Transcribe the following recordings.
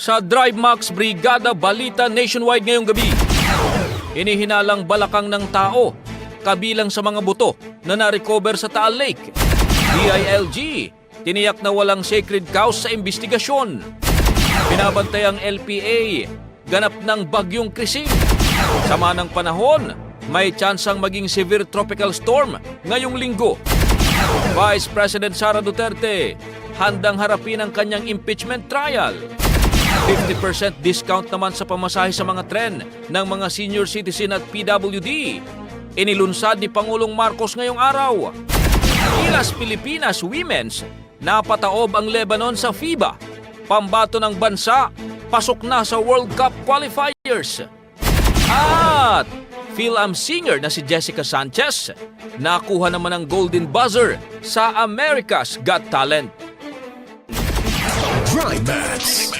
Sa Drive Max Brigada Balita Nationwide ngayong gabi. Inihinalang balakang ng tao kabilang sa mga buto na na-recover sa Taal Lake. DILG, tiniyak na walang sacred cows sa investigasyon. Binabantay ang LPA, ganap ng bagyong Krising. Sama ng panahon, may tsansang maging severe tropical storm ngayong linggo. Vice President Sara Duterte, handang harapin ang kanyang impeachment trial. 50% discount naman sa pamasahe sa mga tren ng mga senior citizen at PWD. Inilunsad ni Pangulong Marcos ngayong araw. Gilas Pilipinas Women's, napataob ang Lebanon sa FIBA. Pambato ng bansa, pasok na sa World Cup qualifiers. At Phil-Am singer na si Jessica Sanchez, nakuha naman ang Golden Buzzer sa America's Got Talent. Drive Max.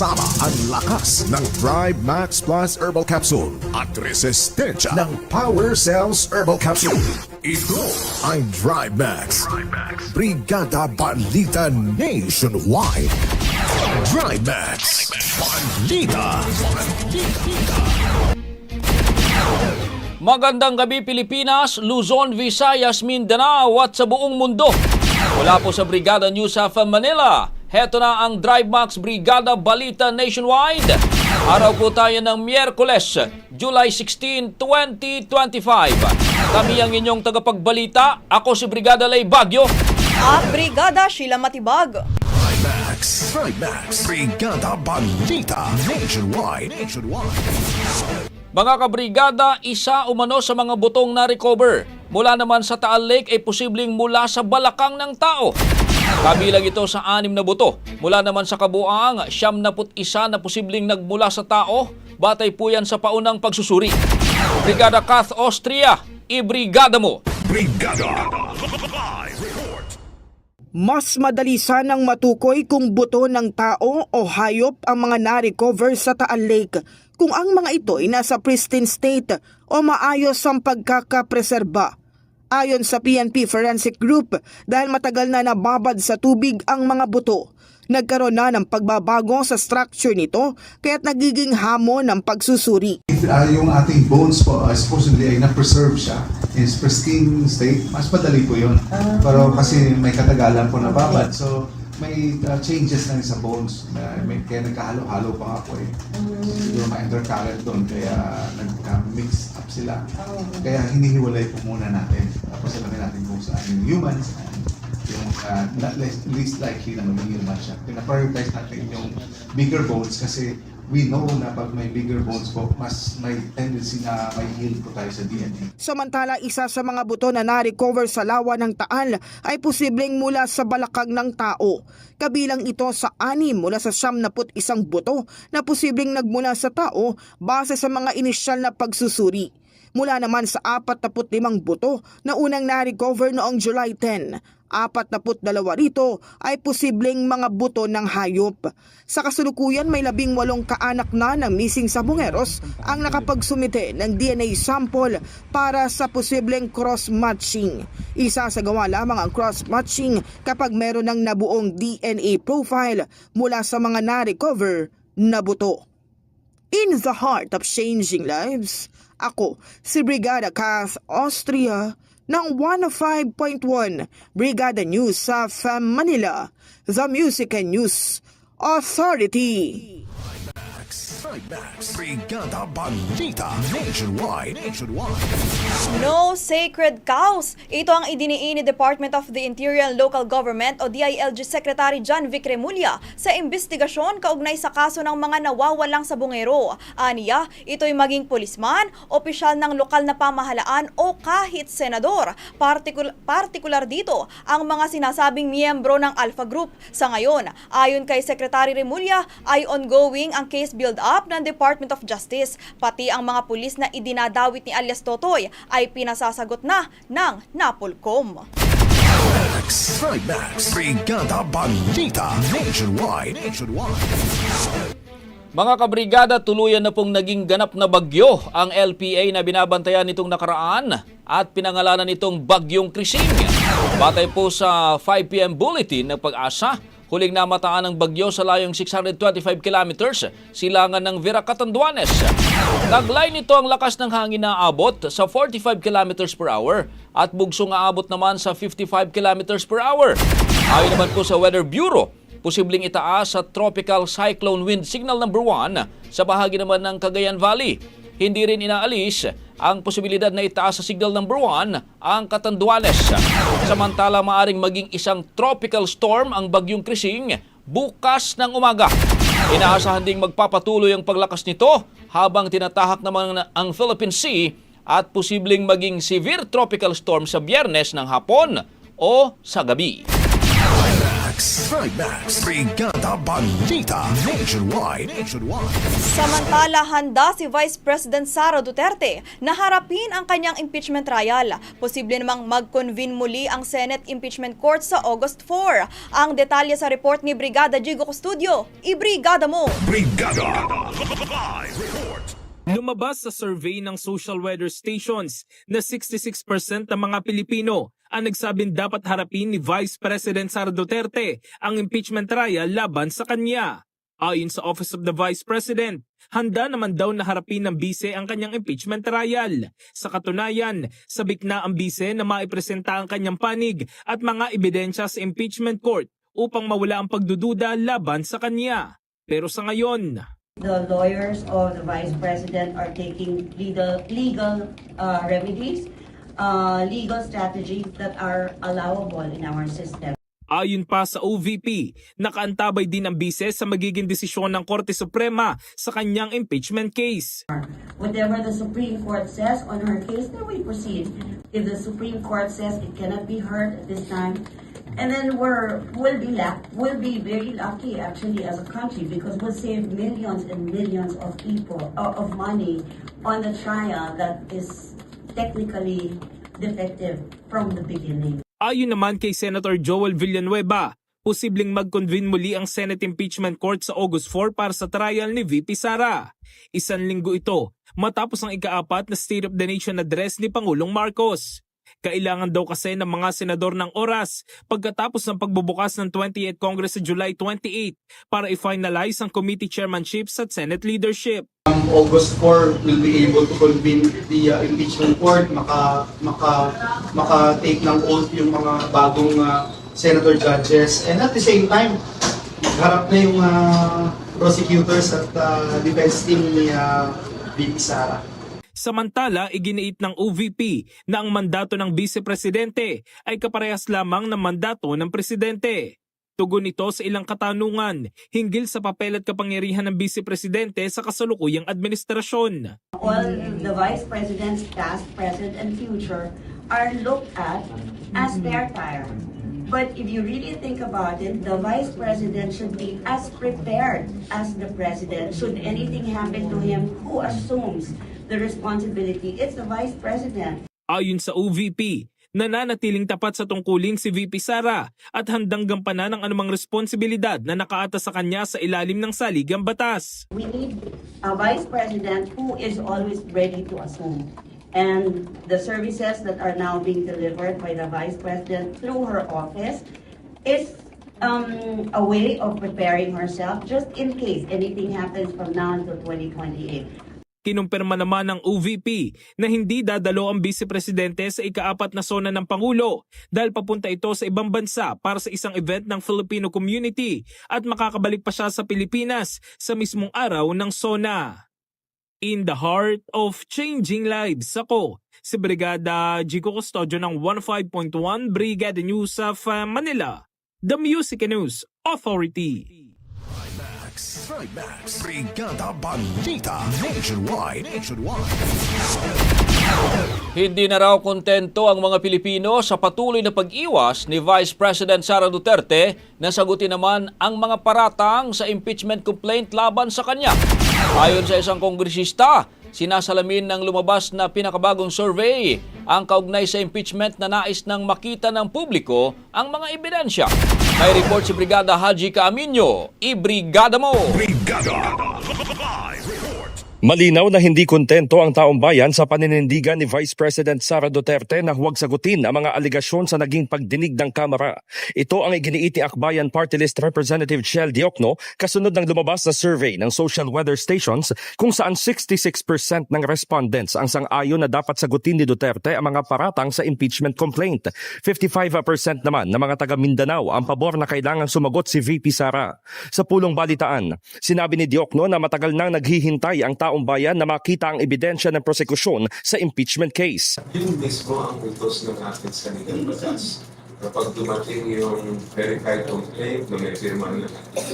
Kasama ang lakas ng Drive Max Plus Herbal Capsule at resistensya ng Power Cells Herbal Capsule. Ito ang Drive Max. Brigada Balita Nationwide. Drive Max. Balita. Magandang gabi Pilipinas, Luzon, Visayas, Mindanao at sa buong mundo. Mula po sa Brigada News of Manila, heto na ang Drive Max Brigada Balita Nationwide. Araw po tayo ng Miyerkules, July 16, 2025. Kami ang inyong tagapagbalita. Ako si Brigada Lay Bagyo. At Brigada Sheila Matibag. Drive Max. Drive Max. Brigada Balita Nationwide. Nationwide. Mga kabrigada, isa umano sa mga butong na recover mula naman sa Taal Lake ay posibleng mula sa balakang ng tao. Kabilang ito sa anim na buto. Mula naman sa kabuang, siyam na put isa na posibleng nagmula sa tao. Batay po yan sa paunang pagsusuri. Brigada Kath Austria, ibrigada mo! Brigada. Mas madali sanang matukoy kung buto ng tao o hayop ang mga na-recover sa Taal Lake kung ang mga ito ay nasa pristine state o maayos ang pagkakapreserba. Ayon sa PNP Forensic Group, dahil matagal na nababad sa tubig ang mga buto, nagkaroon na ng pagbabago sa structure nito kaya't nagiging hamon ng pagsusuri. If uh, yung ating bones po uh, supposedly ay na-preserve siya in pristine state, mas madali po yun. Pero kasi may katagalan po nababad, so may uh, changes na rin sa bones. Na may, kaya nagkahalo-halo pa nga po eh. Siguro may intercurrent doon, kaya nagka-mix up sila. Kaya hinihiwalay po muna natin. Tapos alamin natin kung saan yung humans and yung uh, not least, least likely na maging human siya. Pina-prioritize natin yung bigger bones kasi we know na pag may bigger bones po, mas may tendency na may heal po tayo sa DNA. Samantala, isa sa mga buto na na-recover sa lawa ng Taal ay posibleng mula sa balakang ng tao. Kabilang ito sa anim mula sa siyam na put isang buto na posibleng nagmula sa tao base sa mga inisyal na pagsusuri. Mula naman sa 45 buto na unang na-recover noong July 10. 42 rito ay posibleng mga buto ng hayop. Sa kasulukuyan may labing walong kaanak na ng missing sabongeros ang nakapagsumite ng DNA sample para sa posibleng cross-matching. Isasagawa lamang ang cross-matching kapag meron ng nabuong DNA profile mula sa mga na-recover na buto. In the heart of changing lives, ako si Brigada Kath Austria ng 105.1 Brigada News sa FM Manila, The Music and News Authority. Max, Brigada Balita Nationwide. Nationwide. No sacred cows. Ito ang idiniin ni Department of the Interior and Local Government o DILG Secretary John Vic Remulla sa investigasyon kaugnay sa kaso ng mga nawawalang sa bungero. Aniya, ito'y maging pulisman, opisyal ng lokal na pamahalaan o kahit senador. Partikul- partikular dito ang mga sinasabing miyembro ng Alpha Group. Sa ngayon, ayon kay Secretary Remulla, ay ongoing ang case build-up ng Department of Justice. Pati ang mga pulis na idinadawit ni alias Totoy ay pinasasagot na ng Napolcom. Max, Max, Brigada Balita Nationwide. Nationwide. Mga kabrigada, tuluyan na pong naging ganap na bagyo ang LPA na binabantayan nitong nakaraan at pinangalanan nitong Bagyong Krising. Batay po sa 5pm bulletin ng pag-asa, huling namataan ng bagyo sa layong 625 kilometers silangan ng Viracatanduanes. Taglay nito ang lakas ng hangin na abot sa 45 kilometers per hour at bugsong aabot naman sa 55 kilometers per hour. Ayon naman po sa Weather Bureau, posibleng itaas sa Tropical Cyclone Wind Signal number 1 sa bahagi naman ng Cagayan Valley. Hindi rin inaalis ang posibilidad na itaas sa signal number 1 ang Catanduanes. Samantala maaring maging isang tropical storm ang bagyong Krising bukas ng umaga. Inaasahan ding magpapatuloy ang paglakas nito habang tinatahak naman ang Philippine Sea at posibleng maging severe tropical storm sa biyernes ng hapon o sa gabi. Max, Max, Brigada Balita Nationwide. Nationwide. Samantala, handa si Vice President Sara Duterte na harapin ang kanyang impeachment trial. Posible namang mag-convene muli ang Senate Impeachment Court sa August 4. Ang detalye sa report ni Brigada Jigo Custodio. Ibrigada mo! Brigada. Live report. Lumabas sa survey ng social weather stations na 66% ng mga Pilipino ang nagsabing dapat harapin ni Vice President Sara Duterte ang impeachment trial laban sa kanya. Ayon sa Office of the Vice President, handa naman daw na harapin ng bise ang kanyang impeachment trial. Sa katunayan, sabik na ang bise na maipresenta ang kanyang panig at mga ebidensya sa impeachment court upang mawala ang pagdududa laban sa kanya. Pero sa ngayon, the lawyers of the vice president are taking legal legal uh, remedies, uh, legal strategies that are allowable in our system. Ayon pa sa OVP, nakaantabay din ang bise sa magiging desisyon ng Korte Suprema sa kanyang impeachment case. Whatever the Supreme Court says on her case, then we proceed. If the Supreme Court says it cannot be heard this time, and then we're we'll be lack we'll be very lucky actually as a country because we'll save millions and millions of people uh, of money on the trial that is technically defective from the beginning. Ayon naman kay Senator Joel Villanueva, posibleng mag-convene muli ang Senate Impeachment Court sa August 4 para sa trial ni VP Sara. Isang linggo ito matapos ang ikaapat na State of the Nation address ni Pangulong Marcos. Kailangan daw kasi ng mga senador ng oras pagkatapos ng pagbubukas ng 28th Congress sa July 28 para i-finalize ang committee chairmanships at Senate leadership. Um, August 4 will be able to convene the uh, impeachment court, maka maka maka-take ng oath yung mga bagong uh, senator judges and at the same time harap na yung uh, prosecutors at uh, defense team ni uh, VP Sara. Samantala, iginiit ng OVP na ang mandato ng Vice Presidente ay kaparehas lamang ng mandato ng Presidente. Tugon ito sa ilang katanungan hinggil sa papel at kapangyarihan ng Vice Presidente sa kasalukuyang administrasyon. All the vice presidents, past, present, and future, are looked at as their tire. But if you really think about it, the vice president should be as prepared as the president. Should anything happen to him, who assumes the responsibility? It's the vice president. Ayon sa OVP, nananatiling tapat sa tungkulin si VP Sara at handang gampanan ang anumang responsibilidad na nakaatas sa kanya sa ilalim ng saligang batas. We need a vice president who is always ready to assume. And the services that are now being delivered by the vice president through her office is um, a way of preparing herself just in case anything happens from now until 2028. Kinumpirma naman ng OVP na hindi dadalo ang Vice Presidente sa ikaapat na sona ng Pangulo dahil papunta ito sa ibang bansa para sa isang event ng Filipino community at makakabalik pa siya sa Pilipinas sa mismong araw ng sona. In the heart of changing lives, ako si Brigada Jico Custodio ng 15.1 Brigada News of uh, Manila, The Music News Authority. Max, Trimax, Brigada Balita Nationwide. Nationwide. Hindi na raw kontento ang mga Pilipino sa patuloy na pag-iwas ni Vice President Sara Duterte na sagutin naman ang mga paratang sa impeachment complaint laban sa kanya. Ayon sa isang kongresista, sinasalamin ng lumabas na pinakabagong survey ang kaugnay sa impeachment na nais ng makita ng publiko ang mga ebidensya. May report si Brigada Haji Caaminyo. Ibrigada mo! Brigada. Malinaw na hindi kontento ang taong bayan sa paninindigan ni Vice President Sara Duterte na huwag sagutin ang mga aligasyon sa naging pagdinig ng Kamara. Ito ang iginiit ni Akbayan Party List Representative Shell Diokno kasunod ng lumabas na survey ng social weather stations kung saan 66% ng respondents ang sang-ayon na dapat sagutin ni Duterte ang mga paratang sa impeachment complaint. 55% naman ng mga taga Mindanao ang pabor na kailangan sumagot si VP Sara. Sa pulong balitaan, sinabi ni Diokno na matagal nang naghihintay ang taong bayan na makita ang ebidensya ng prosekusyon sa impeachment case. Yun mismo ang utos ng ating saligang batas. Kapag dumating yung verified complaint na may firma ng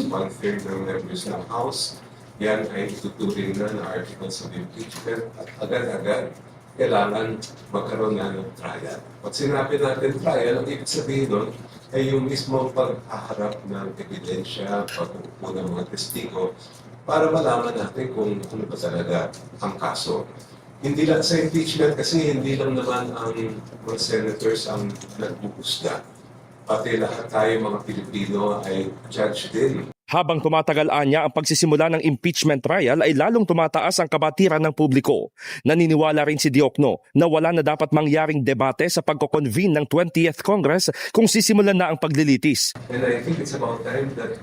one-third ng members ng House, yan ay ituturing na na articles of impeachment at agad-agad kailangan magkaroon na ng trial. Pag sinabi natin trial, ang ibig sabihin nun ay yung mismo paghaharap ng ebidensya, pag-upo ng mga testigo, para malaman natin kung ano ba talaga ang kaso. Hindi lang sa impeachment kasi hindi lang naman ang mga senators ang nagbuhusga. Pati lahat tayo mga Pilipino ay judge din. Habang tumatagal anya ang pagsisimula ng impeachment trial ay lalong tumataas ang kabatiran ng publiko. Naniniwala rin si Diokno na wala na dapat mangyaring debate sa pagkoconvene ng 20th Congress kung sisimulan na ang paglilitis. And I think it's about time that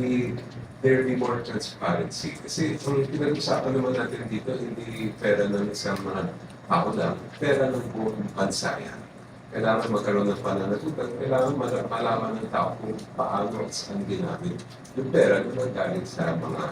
we, there be more transparency. Kasi ang pinag-usapan naman natin dito, hindi pera ng isang mga tao lang, pera ng buong bansa yan. Kailangan magkaroon ng pananagutan, kailangan mala- malaman ng tao kung paano at saan ginamit yung pera na nagaling sa mga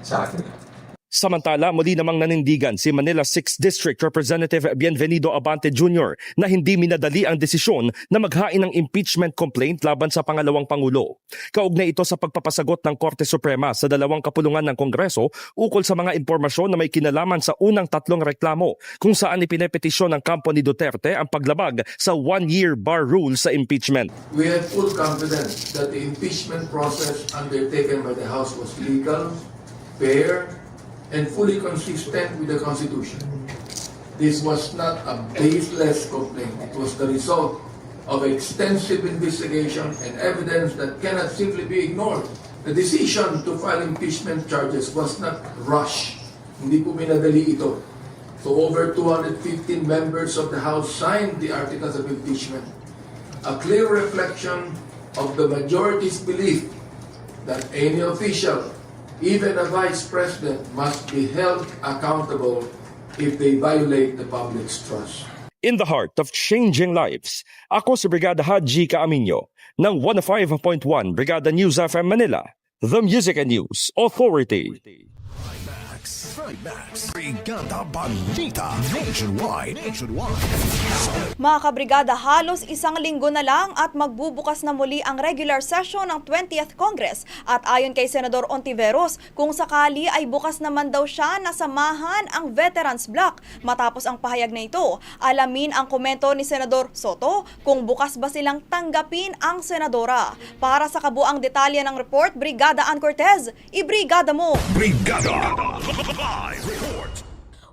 sa atin. Samantala, muli namang nanindigan si Manila 6th District Representative Bienvenido Abante Jr. na hindi minadali ang desisyon na maghain ng impeachment complaint laban sa pangalawang Pangulo. Kaugnay ito sa pagpapasagot ng Korte Suprema sa dalawang kapulungan ng Kongreso ukol sa mga impormasyon na may kinalaman sa unang tatlong reklamo kung saan ipinepetisyon ng kampo ni Duterte ang paglabag sa one-year bar rule sa impeachment. We have full confidence that the impeachment process undertaken by the House was legal, fair, and fully consistent with the Constitution. This was not a baseless complaint. It was the result of extensive investigation and evidence that cannot simply be ignored. The decision to file impeachment charges was not rushed. Hindi po minadali ito. So over 215 members of the House signed the articles of impeachment. A clear reflection of the majority's belief that any official, even a vice president, must be held accountable if they violate the public's trust. In the heart of changing lives, ako si Brigada Haji Kaaminyo ng 105.1 Brigada News FM Manila, the Music and News Authority. Max, Trimax, Brigada Balita Nationwide. Nationwide. Mga kabrigada, halos isang linggo na lang at magbubukas na muli ang regular session ng 20th Congress. At ayon kay Senador Ontiveros, kung sakali ay bukas naman daw siya na samahan ang Veterans Block. Matapos ang pahayag na ito, alamin ang komento ni Senador Soto kung bukas ba silang tanggapin ang senadora. Para sa kabuang detalye ng report, Brigada Ann Cortez, ibrigada mo! Brigada Live Report.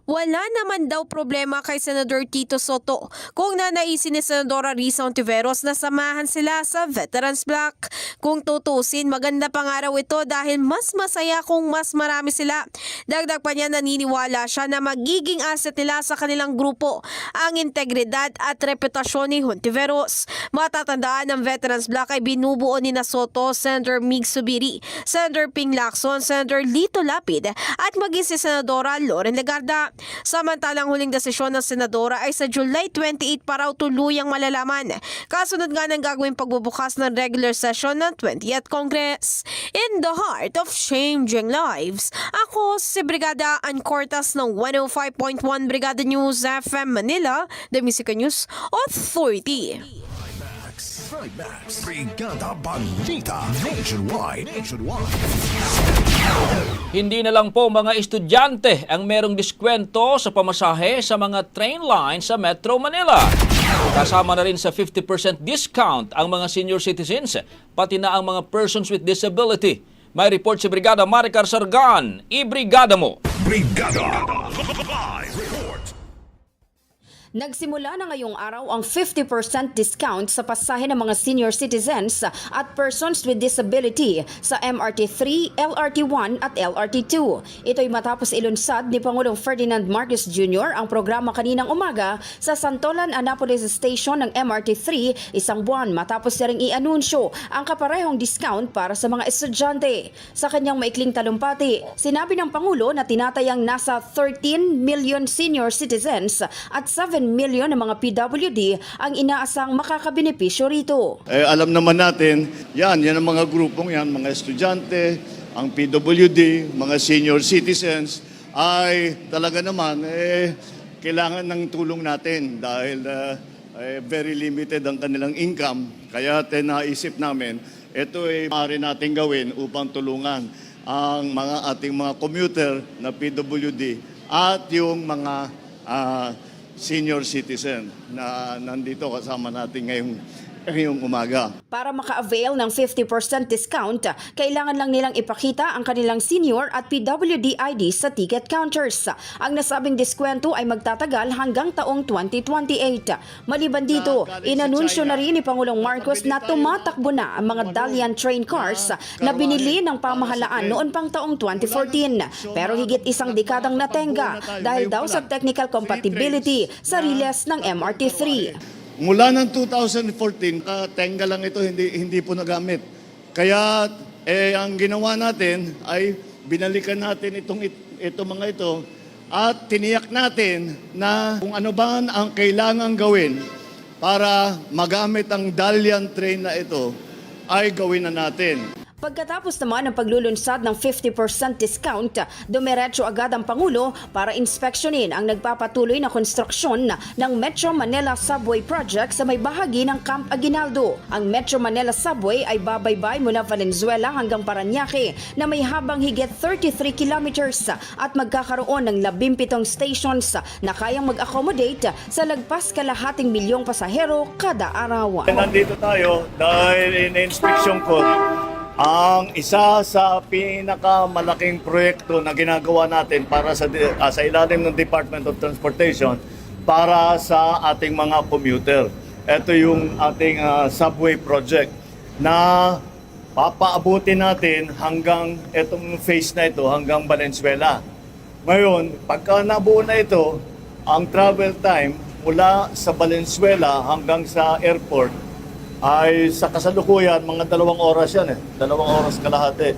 Wala naman daw problema kay Senador Tito Soto kung nanaisin ni Senadora Risa Ontiveros na samahan sila sa Veterans Block. Kung tutusin, maganda pang araw ito dahil mas masaya kung mas marami sila. Dagdag pa niya naniniwala siya na magiging asset nila sa kanilang grupo ang integridad at reputasyon ni Hontiveros. Matatandaan ng Veterans Block ay binubuo ni Soto, Senator Mig Subiri, Senator Ping Lacson, Senator Lito Lapid at maging si Senadora Loren Legarda. Samantalang huling desisyon ng Senadora ay sa July 28 para tuluyang malalaman. Kasunod nga ng gagawing pagbubukas ng regular session ng 20th Congress. In the heart of changing lives, ako si Brigada Ancortas ng 105.1 Brigada News FM Manila, The Music News Authority. Max, Trimax, Brigada Balita Nationwide. Nationwide. Hindi na lang po mga estudyante ang merong diskwento sa pamasahe sa mga train lines sa Metro Manila. Kasama na rin sa 50% discount ang mga senior citizens, pati na ang mga persons with disability. May report si Brigada Maricar Sargan. I-brigada mo! Brigada. Nagsimula na ngayong araw ang 50% discount sa pasahe ng mga senior citizens at persons with disability sa MRT3, LRT1 at LRT2. Ito'y matapos ilunsad ni Pangulong Ferdinand Marcos Jr. ang programa kaninang umaga sa Santolan Annapolis Station ng MRT3 isang buwan matapos na ring i-anunsyo ang kaparehong discount para sa mga estudyante. Sa kanyang maikling talumpati, sinabi ng Pangulo na tinatayang nasa 13 million senior citizens at 7 million ng mga PWD ang inaasang makakabenepisyo rito. Eh, alam naman natin, yan, yan ang mga grupong yan, mga estudyante, ang PWD, mga senior citizens, ay talaga naman, eh, kailangan ng tulong natin dahil uh, eh, very limited ang kanilang income. Kaya naisip namin, ito ay maaari natin gawin upang tulungan ang mga ating mga commuter na PWD at yung mga ah, senior citizen na nandito kasama natin ngayong, ngayong umaga. Para maka-avail ng 50% discount, kailangan lang nilang ipakita ang kanilang senior at PWD ID sa ticket counters. Ang nasabing diskwento ay magtatagal hanggang taong 2028. Maliban dito, inanunsyo na rin ni Pangulong Marcos na tumatakbo na ang mga Dalian train cars na binili ng pamahalaan noon pang taong 2014. Pero higit isang dekadang natenga dahil daw sa technical compatibility sa riles ng MRT3. Mula ng 2014, uh, tenga lang ito, hindi, hindi po nagamit. Kaya eh, ang ginawa natin ay binalikan natin itong it- ito mga ito at tiniyak natin na kung ano ba ang kailangan gawin para magamit ang Dalian train na ito ay gawin na natin. Pagkatapos naman ng paglulunsad ng 50% discount, dumiretso agad ang Pangulo para inspeksyonin ang nagpapatuloy na konstruksyon ng Metro Manila Subway Project sa may bahagi ng Camp Aguinaldo. Ang Metro Manila Subway ay babaybay mula Valenzuela hanggang Paranaque na may habang higit 33 kilometers at magkakaroon ng 17 stations na kayang mag-accommodate sa lagpas kalahating milyong pasahero kada araw. Nandito tayo dahil in-inspection ko ang isa sa pinakamalaking proyekto na ginagawa natin para sa ah, sa ilalim ng Department of Transportation para sa ating mga commuter. ito yung ating ah, subway project na papaabutin natin hanggang itong phase na ito, hanggang Valenzuela. Ngayon, pagka nabuo na ito, ang travel time mula sa Valenzuela hanggang sa airport ay sa kasalukuyan, mga dalawang oras yan eh. Dalawang oras kalahati.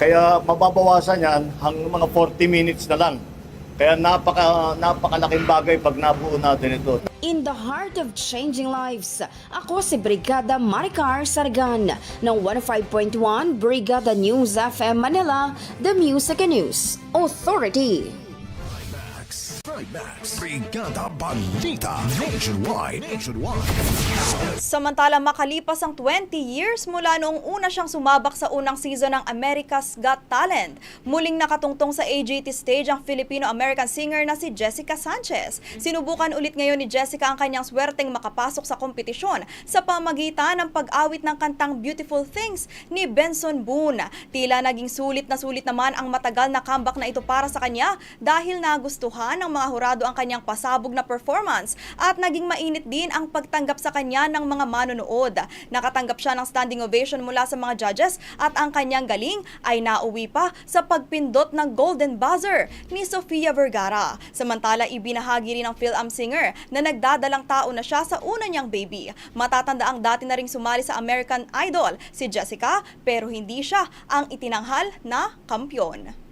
Kaya mababawasan yan hanggang mga 40 minutes na lang. Kaya napaka, napakalaking bagay pag nabuo natin ito. In the heart of changing lives, ako si Brigada Maricar Sargan ng 105.1 Brigada News FM Manila, The Music and News Authority. Trimax. Brigada Balita. Nationwide. Nationwide. Samantala makalipas ang 20 years mula noong una siyang sumabak sa unang season ng America's Got Talent, muling nakatungtong sa AGT stage ang Filipino-American singer na si Jessica Sanchez. Sinubukan ulit ngayon ni Jessica ang kanyang swerteng makapasok sa kompetisyon sa pamagitan ng pag-awit ng kantang Beautiful Things ni Benson Boone. Tila naging sulit na sulit naman ang matagal na comeback na ito para sa kanya dahil nagustuhan ng mga hurado ang kanyang pasabog na performance at naging mainit din ang pagtanggap sa kanya ng mga manonood. Nakatanggap siya ng standing ovation mula sa mga judges at ang kanyang galing ay nauwi pa sa pagpindot ng golden buzzer ni Sofia Vergara. Samantala, ibinahagi rin ng Phil-Am singer na nagdadalang tao na siya sa una niyang baby. Matatanda ang dati na ring sumali sa American Idol si Jessica pero hindi siya ang itinanghal na kampyon.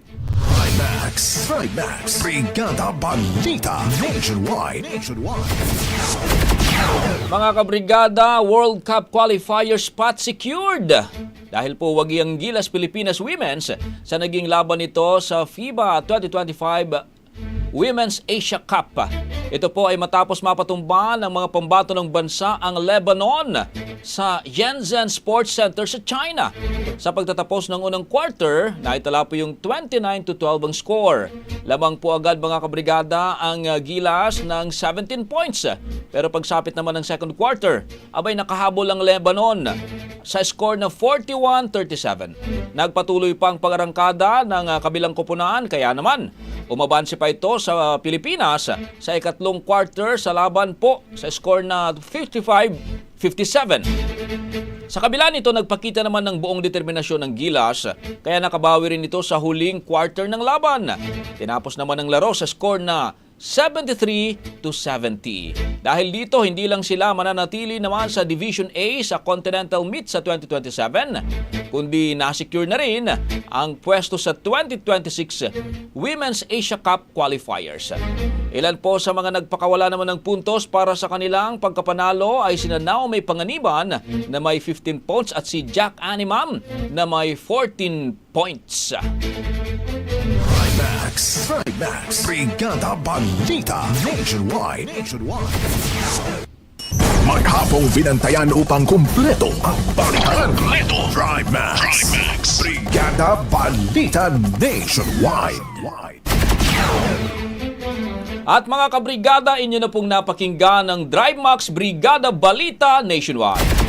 Trimax. Trimax. Brigada Balita. Nationwide. Nationwide. Mga kabrigada, World Cup qualifier spot secured. Dahil po wagi ang Gilas Pilipinas Women's sa naging laban nito sa FIBA 2025 Women's Asia Cup. Ito po ay matapos mapatumba ng mga pambato ng bansa ang Lebanon sa Shenzhen Sports Center sa China. Sa pagtatapos ng unang quarter, naitala po yung 29 to 12 ang score. Lamang po agad mga kabrigada ang uh, Gilas ng 17 points. Pero pagsapit naman ng second quarter, abay nakahabol ang Lebanon sa score na 41-37. Nagpatuloy pa ang pangarangkada ng uh, kabilang koponan kaya naman umabansi pa ito sa Pilipinas sa ikatlong quarter sa laban po sa score na 55-57. Sa kabila nito, nagpakita naman ng buong determinasyon ng Gilas kaya nakabawi rin ito sa huling quarter ng laban. Tinapos naman ang laro sa score na 73 to 70. Dahil dito, hindi lang sila mananatili naman sa Division A sa Continental Meet sa 2027, kundi nasecure na rin ang pwesto sa 2026 Women's Asia Cup Qualifiers. Ilan po sa mga nagpakawala naman ng puntos para sa kanilang pagkapanalo ay sina Naomi Panganiban na may 15 points at si Jack Animam na may 14 points. Trimax. Trimax. Brigada Balita. Nationwide. Nationwide. Maghapong binantayan upang kumpleto ang balikan. Kumpleto. Trimax. Trimax. Brigada Balita Nationwide. At mga kabrigada, inyo na pong napakinggan ng DriveMax Brigada Balita Nationwide.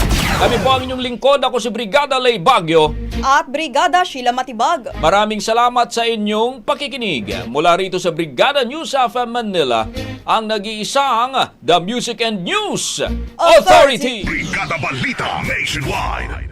Kami po ang inyong lingkod. Ako si Brigada Lay Bagyo. At Brigada Sheila Matibag. Maraming salamat sa inyong pakikinig. Mula rito sa Brigada News FM Manila, ang nag-iisang The Music and News Authority. Brigada Balita Nationwide.